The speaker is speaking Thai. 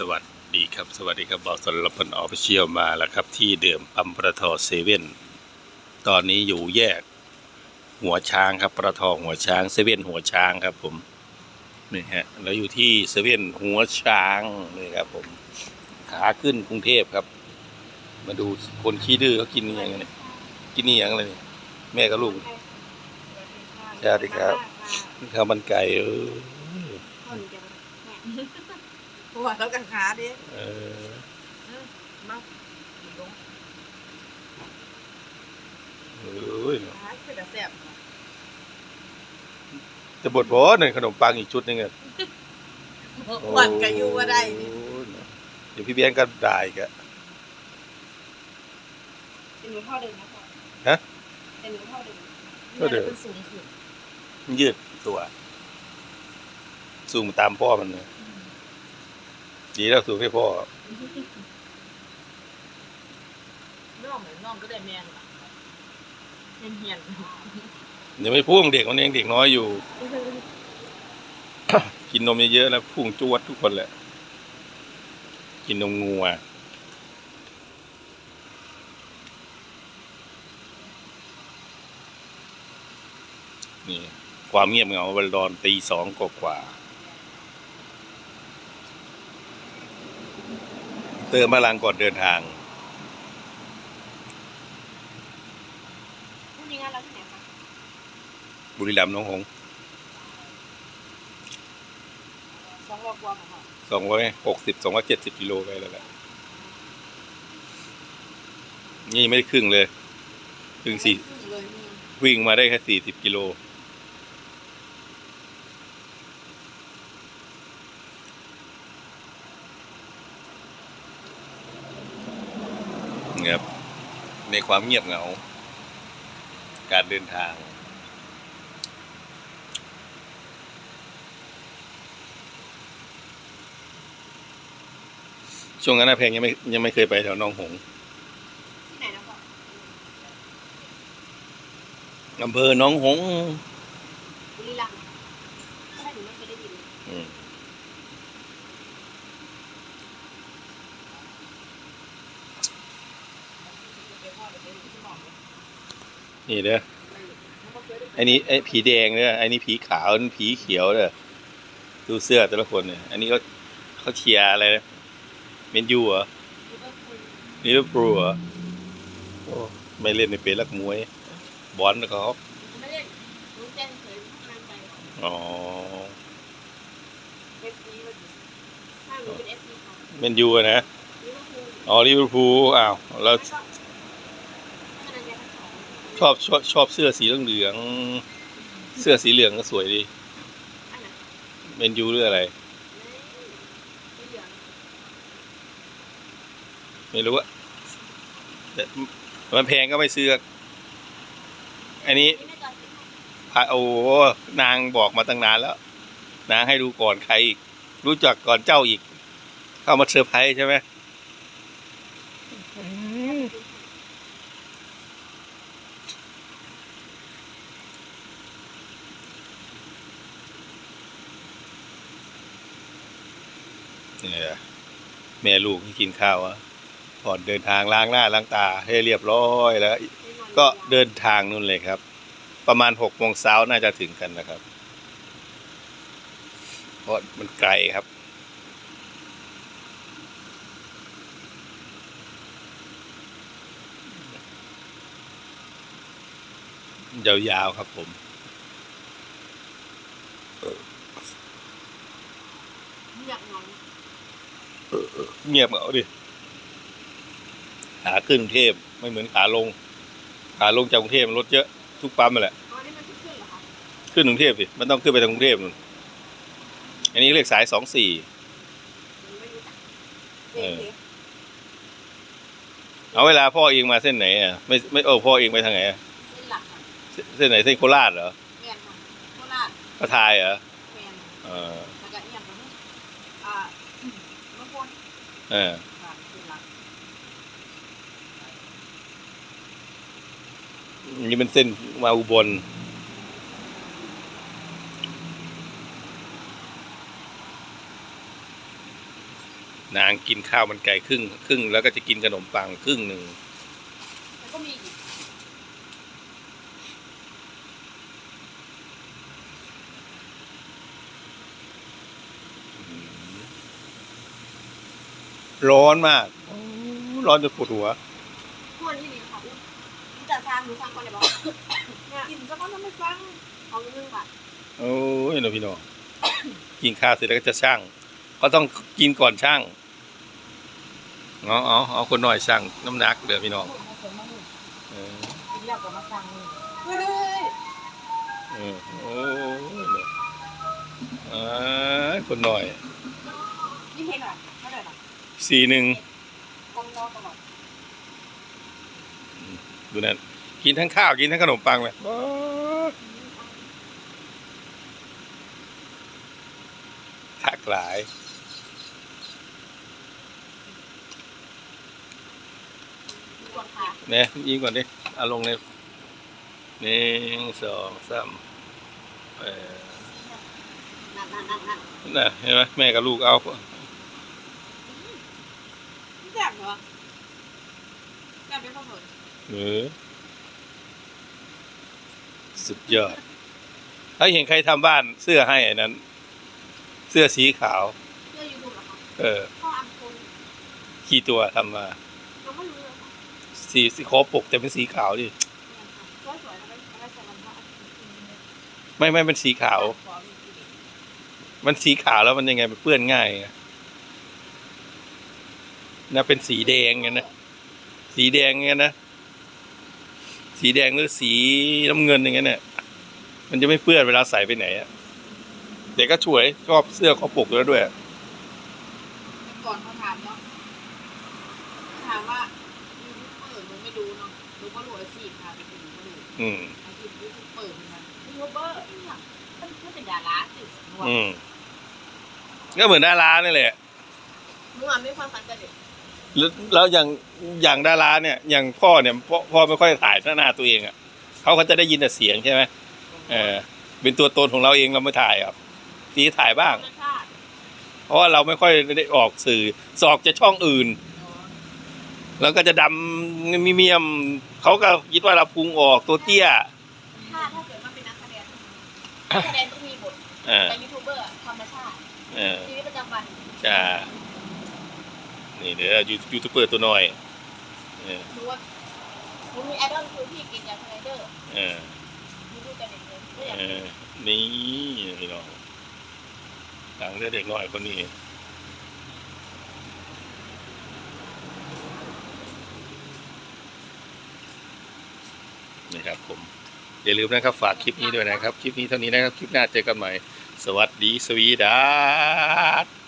สวัสดีครับ สวัสดีครับบอสรพลออฟฟิเชียลมาแล้วครับ ที่เดิมปั๊มปตทเซเว่นตอนนี้อยู่แยก หัวช้างครับปตทหัวช้างเซเว่นหัวช้างครับผมนี่ฮะเราอยู่ที่เซเว่นหัวช้างนี่ครับผมขาขึ้นกรุงเทพครับ มาดูคนขี้ดื้อเขากินอย่างนี้กินนี่อย่างไรนี่แม่กับลูกสวัสดีครับข้าวมันไก่เออ หัวเขากังขาดิเออมาลงเอ้ยขาคือแต่แซ่บจะบดบอหนึ่งขนมปังอีกชุดหนึงอะหวานกะยูว่าได้นี่โอ้ยเดี๋ยวพี่เบี้ยนก็ได้อีกอะเป็นหนูเท่าเดิมนะพ่อฮะเป็นหนูเท่าเดิมเท่าเดิมนสูงขึ้นมันยืดตัว สูงตามพ่อมันเลย ดีแล้วสูงให้พ่อน้องเหมือนน้องก็ได้แมนล่ะเป็นเฮียนเดี๋ยวไม่พุ่งเด็กมันยังเด็กน้อยอยู่ กินนมเยอะๆแล้วพุ่งจวดทุกคนแหละ กินนมงัวนี่ความเงียบเหงาวันดอนตีสองกว่า เติมพลังก่อนเดินทาง พรุ่งนี้งานเราที่ไหนคะบุรีรัมย์หน้องหงสองรอบกว่าของพ่อสองร้อยหกสิบสองร้อยเจ็ดสิบกิโลไปแล้วแหละนี่ไม่ได้ครึ่งเลยครึ่งสี่ เลยวิ่งมาได้แค่สี่สิบกิโล นี่ยครับในความเงียบเหงา การเดินทาง ช่วงนั้นนะเพลงยังไม่ยังไม่เคยไปแถวหนองหงส์ที่ไหนนะพ่ออำเภอหนองหงส์บุรีรัมย์ใช่หนูไม่เคยได้ยิน อืม เดี๋ยวพ่อเดี๋ยวไปที่หมอเลย นี่เด้อแล้วก็เคยได้ไอ้นี้ไอ้ผีแดงเด้อไอ้นี่ผีขาวนี่ผีเขียวเด้อดูเสื้อแต่ละคนเนี่ย อันนี้เขาเขาเชียร์อะไรนะเมนยูเหรอยินลิเวอร์พูลเหรอโอ้ไม่เล่นในเป็นลักมวย บอลเขาไม่ได้หนูแจ้งเคยทำงานไปอ๋อเอฟซีมันถ้าหนูเป็นเอฟซีของเมนยูอะนะลิเวอร์พูลอ๋อลิเวอร์พูลอ้าวแล้ว ไม่ชอบไม่นานยังทั้งสอง ชอบชอบชอบเสื้อสีเหลืองๆเสื้อสีเหลืองก็สวยดีอันไหนเมนยูหรืออะไรไม่เหลืองไม่รู้อะแต่มันแพงก็ไม่ซื้ออันนี้นี่ไม่จอดสิพระโอ้โหนางบอกมาตั้งนานแล้ว นางให้ดูก่อนใครอีก รู้จักก่อนเจ้าอีก เข้ามาเซอร์ไพรส์ใช่ไหม เนี่ยแม่ลูกที่กินข้าวอะก่อนเดินทางล้างหน้าล้างตาให้เรียบร้อยแล้ว ก็เดินทางนู่นเลยครับ ประมาณหกโมงเช้าน่าจะถึงกันนะครับเพราะมันไกลครับยาวๆครับผม อยากนอน เงียบเหงาดิขาขึ้นกรุงเทพไม่เหมือนขาลง ขาลงจากกรุงเทพรถเยอะทุกปั๊มนั่นแหละขึ้นกรุงเทพสิมันต้องขึ้นไปทางกรุงเทพนู่นอันนี้เรียกสายสองสี่เอาเวลาพ่อเองมาเส้นไหนอะไม่ไม่เออพ่อเองไปทางไหนอะเส้นหลักเส้นไหนเส้นโคราชเหรอแมนค่ะโคราชพระทายเหรอแมนเออ แล้วก็เอียงตรงนี้อ่าบางคน เออนี่เป็นเส้นมาอุบลนางกินข้าวมันไก่ครึ่ง ครึ่ง แล้วก็จะกินขนมปังครึ่งหนึ่ง แล้วก็มีอีก ร้อนมากโอ้ร้อนจนปวดหัวพวกนี้ดีค่ะพี่จะสร้างหรือสร้างก่อนเลยบอกเนี่ยกินสักก้อนต้องไม่สร้างเอาเรื่องบาทโอ้ยนะพี่น้องกินข้าวเสร็จแล้วก็จะช่าง ก็ต้องกินก่อนช่างเอาเอาเอาคนหน่อยช่างน้ำหนักเดี๋ยวพี่น้องพูดมาเสริมมาหนึ่งเออกินแล้วก็มาสั่งนี่เฮ้ยเออโอ้ยเนี่ยอ่าคนหน่อย นี่เห็นหน่อยเท่าไหร่หน่อย สี่หนึ่งกองนอกตลอดดูนั่นกินทั้งข้าว กินทั้งขนมปังเลยว้าวทักหลายกดขาเนี่ยยิงก่อนดิเอาลงเลยหนึ่งสองสามเออนั่นนั่นนั่นนั่นน่ะเห็นไหมแม่กับลูกเอา แซ่บเหรอแซ่บเป็นข้าวสวยเออสุดยอดถ้าเห็นใครทำบ้านเสื้อให้ไอ้นั้น เสื้อสีขาว เสื้อยูทูบเหรอคะเออ พ่ออัมพลขี่ตัวทำมาเราไม่รู้เลยค่ะสีสีขอปกแต่เป็นสีขาวดิเนี่ยค่ะสวยๆแล้วก็แล้วก็ใส่ลำผ้าไม่ไม่เป็นสีขาว ขอมีสีเด็กมันสีขาวแล้วมันยังไงมันเปื้อนง่ายไง นะเป็นสีแดงไงนะสีแดงไงนะสีแดงหรือสีน้ำเงินอย่างเงี้ยเนี่ยมันจะไม่เปื้อนเวลาใส่ไปไหนอะเด็กก็ช่วยชอบเสื้อคอปกแล้วด้วยก่อนเขาถามเนาะถามว่ายูทูบเปิดหนูไม่ดูเนาะหนูก็รู้อาชีพค่ะเป็นหนูก็รู้อืมอาชีพยูทูบเปิดเหมือนกันยูทูบเบอร์เนี่ยมันมันเป็นดาราสิหนูอะอืมก็เหมือนดารานี่แหละหนูอะไม่ความฝันแต่เด็ก แล้วแล้วอย่างอย่างดาราเนี่ยอย่างพ่อเนี่ยพ่อพ่อไม่ค่อยถ่ายหน้าหน้าตัวเองอะเขาก็จะได้ยินแต่เสียงใช่ไหมเออเป็นตัวตนของเราเองเราไม่ถ่ายครับทีถ่ายบ้างธรรมชาติเพราะว่าเราไม่ค่อยได้ออกสื่อสออกจะช่องอื่น แล้วก็จะดำมีเมียมเขาก็คิดว่าเราพุงออกตัวเตี้ยถ้าถ้าเกิดว่าเป็นนักแสดงนักแสดงต้องมีบทเออแต่ยูทูบเบอร์ธรรมชาติเออชีวิตประจำวันจ้า นี่เดี๋ยวยูยูทูบเบอร์ตัวน้อยเออหนูว่าหนูมีไอดอลคือพี่กินยาสไลเดอร์เออยูทูบแต่เด็กเลยไม่อยากเออนี่พี่น้องหลังเด็กน้อยคนนี้นะครับผมอย่าลืมนะครับฝากคลิปนี้ด้วยนะครับ คลิปนี้เท่านี้นะครับ คลิปหน้าเจอกันใหม่ สวัสดีสวีดัส